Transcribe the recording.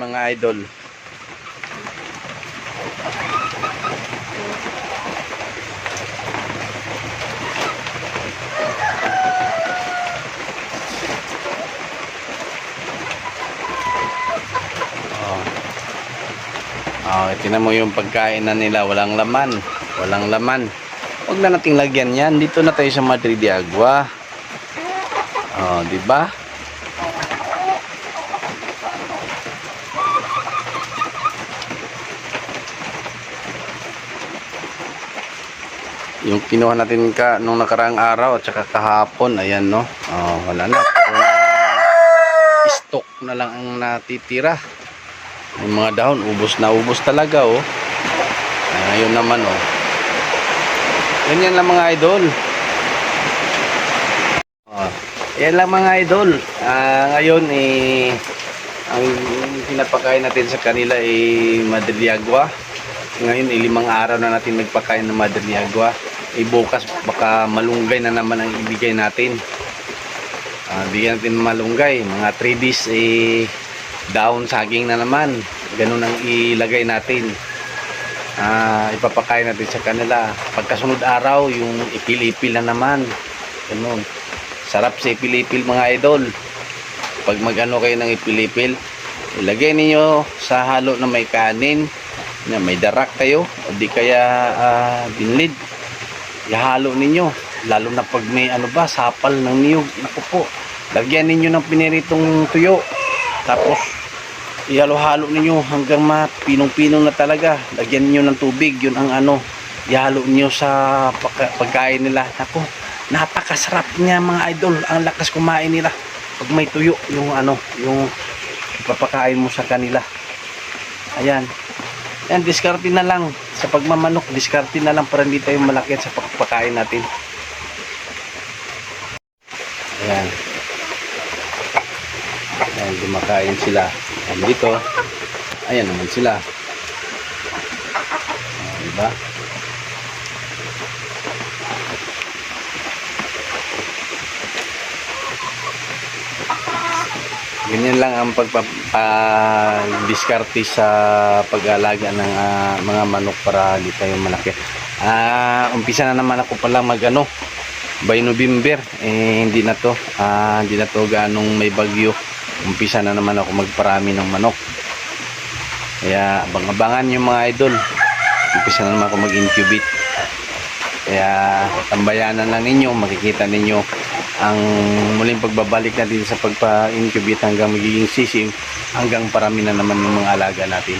mga idol. Oh. Oh, tingnan mo yung pagkain na nila, walang laman. Walang laman. Huwag na nating lagyan yan. Dito na tayo sa Madrid de Agua. Oh, di ba? Yung kinuha natin ka nung nakaraang araw at saka kahapon, ayan no. Oh, wala na. Stock na lang ang natitira. Yung mga dahon, ubos na ubos talaga oh. Ay, ngayon naman oh. Ganyan lang mga idol. Oh, yan lang mga idol. Ah, ngayon eh ang pinapakain natin sa kanila ay madriagua. Ngayon eh, limang araw na natin nagpakain ng madriagua. Eh bukas baka malunggay na naman ang ibigay natin. Ah, bigyan natin ng malunggay, mga 3 days eh down saging na naman. Ganun ang ilagay natin. Ah, ipapakain natin sa kanila. Pagkasunod araw, yung ipil-ipil na naman. Ganun. Sarap sa ipil-ipil mga idol. Pag magano kayo ng ipil-ipil, ilagay ninyo sa halo na may kanin, na may darak kayo, o di kaya ah, binlid. Ihalo ninyo. Lalo na pag may ano ba, sapal ng niyog. Naku po. Lagyan ninyo ng piniritong tuyo. Tapos, ihalo-halo ninyo hanggang mapinong-pinong na talaga. Lagyan niyo ng tubig, yun ang ano, ihalo niyo sa pagka- pagkain nila. Naku, napakasarap niya mga idol. Ang lakas kumain nila. Pag may tuyo, yung ano, yung ipapakain mo sa kanila. Ayan. Yan, diskarte na lang. Sa pagmamanok, diskarte na lang para hindi tayo malaki sa pagpakain natin. Ayan. Ayan, dumakain sila. Ayan dito. Ayan naman sila. Ayan, diba? Ganyan lang ang pagpapadiskarte sa pag-alaga ng ah, mga manok para di tayo malaki. Ah, umpisa na naman ako pala magano by November eh hindi na to ah, hindi na to ganong may bagyo. Umpisa na naman ako magparami ng manok. Kaya abang-abangan yung mga idol. Umpisa na naman ako mag-incubate. Kaya tambayanan lang ninyo, makikita ninyo ang muling pagbabalik natin sa pagpa-incubate hanggang magiging sisig hanggang parami na naman yung mga alaga natin.